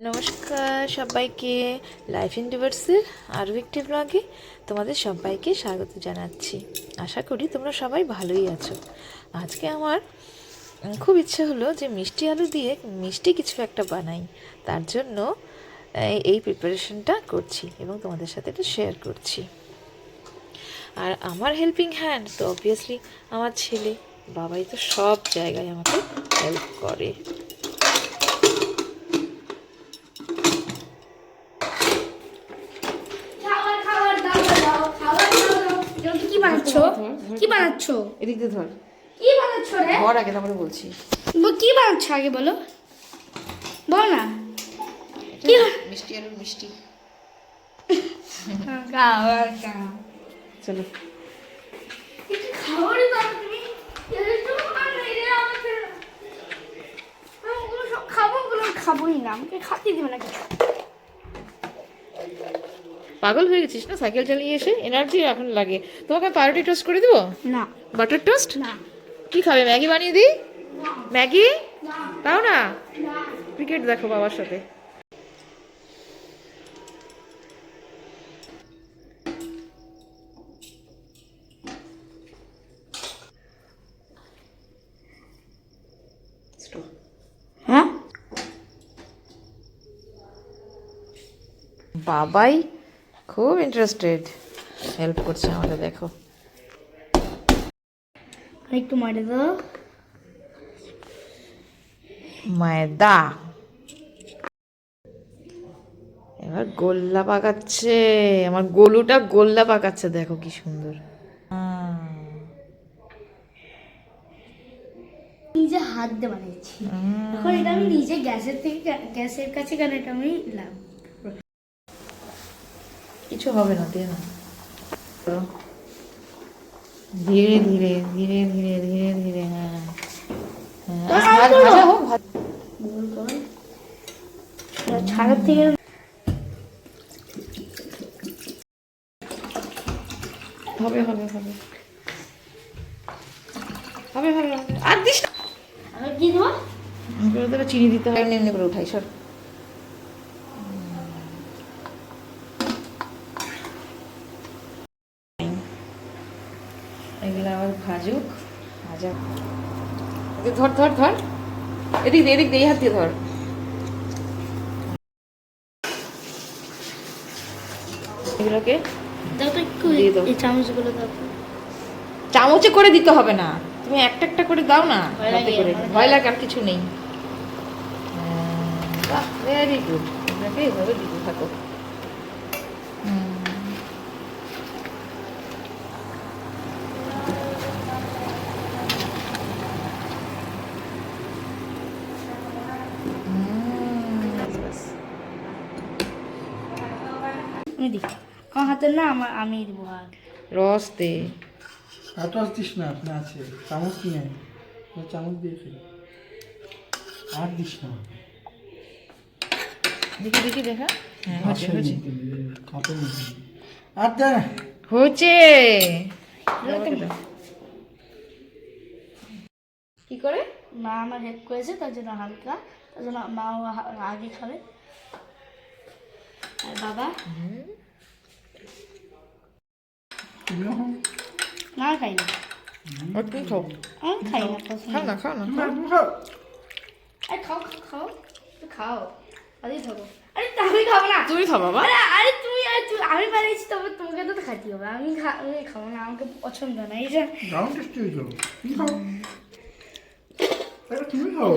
নমস্কার সবাইকে লাইফ ইন্ডিভার্সের আরও একটি ব্লগে তোমাদের সবাইকে স্বাগত জানাচ্ছি। আশা করি তোমরা সবাই ভালোই আছো। আজকে আমার খুব ইচ্ছে হলো যে মিষ্টি আলু দিয়ে মিষ্টি কিছু একটা বানাই। তার জন্য এই প্রিপারেশনটা করছি এবং তোমাদের সাথে এটা শেয়ার করছি। আর আমার হেল্পিং হ্যান্ড তো অবভিয়াসলি আমার ছেলে। বাবাই তো সব জায়গায় আমাকে হেল্প করে খাবার খাবার দাও দাও খাবার দাও দাও জলদি কি বানাচ্ছ? কি বানাচ্ছ? এদিক দিয়ে ধর। কি বানাচ্ছ রে? ঘর আগে তারপরে বলছি। কি বানাচ্ছ আগে বলো? বল না। কি মিষ্টি মিষ্টি। খাবার চলো। খাবারই তুমি। আর সব খাব ওগুলো খাবোই না। আমাকে খাতে দিবে না কিছু। পাগল হয়ে গেছিস না? সাইকেল চালিয়ে এসে এনার্জি এখন লাগে। তোমাকে পাউরুটি টোস্ট করে দিব? না। বাটার টোস্ট না। কি খাবে? ম্যাগি বানিয়ে দিই? ম্যাগি না। তাও না? না। ক্রিকেট দেখো বাবার সাথে। হ্যাঁ? বাবাই খুব ইন্টারেস্টেড হেল্প করছে আমাদের দেখো। একটু মারে দাও ময়দা। এবার গোল্লা পাকাচ্ছে। আমার গোলুটা গোল্লা পাকাচ্ছে দেখো কি সুন্দর। নিজে হাত দিয়ে বানিয়েছি এখন এটা আমি নিজে গ্যাসের থেকে গ্যাসের কাছে কেন এটা আমি লাভ কিছু হবে না দিয়ে না। ধীরে ধীরে ধীরে ধীরে ধীরে ধীরে হ্যাঁ হ্যাঁ, ভাজ- হোক, ছাড়ার থেকে হবে হবে হবে হবে হবে হবে। আর দিস না। আমি কি দেবো চিনি দিতে হয় এমনি এমনি করে উঠাই সর এগুলো আবার ভাজুক ভাজা। ধর ধর ধর। এদিক দিয়ে এদিক দিয়ে হাত দিয়ে ধর। এগুলোকে দাও তো একটু দিয়ে দাও। এই চামচগুলো দাও। তো। চামচে করে দিতে হবে না। তুমি একটা একটা করে দাও না। ভয় লাগে করে। ভয় লাগে আর কিছু নেই। বাহ ভেরি গুড এভাবে দিতে থাকো। হুম, আমি দিই আমার হাতের না আমার আমি দিব আর রস দে। এত আসতিস না আপনি আছে। চামচ কিনে। চামচ দিয়ে খেলি আর দিস না। দেখি দেখি দেখা। হ্যাঁ হচ্ছে হচ্ছে। আর দে। হচ্ছে। কি করে? মা আমার হেল্প করেছে তার জন্য হালকা তার জন্য মাও হা- আগে খাবে। আর বাবা। না খাই না। তুমি খাও। আমি খাই না খাও না খাও না খাও, তুমি খাও। আরে খাও খাও খাও। খাও। আরে খাব। আরে আমি খাব না। তুমি খাও বাবা। আরে আরে তুমি আরে তুমি আমি বানিয়েছি তবে তোমাকে তো খাইতে হবে। আমি খা আমি খাব না আমাকে পছন্দ না এই যে। দারুণ টেস্টি হয়েছিল তুমি খাও। তুমি খাও।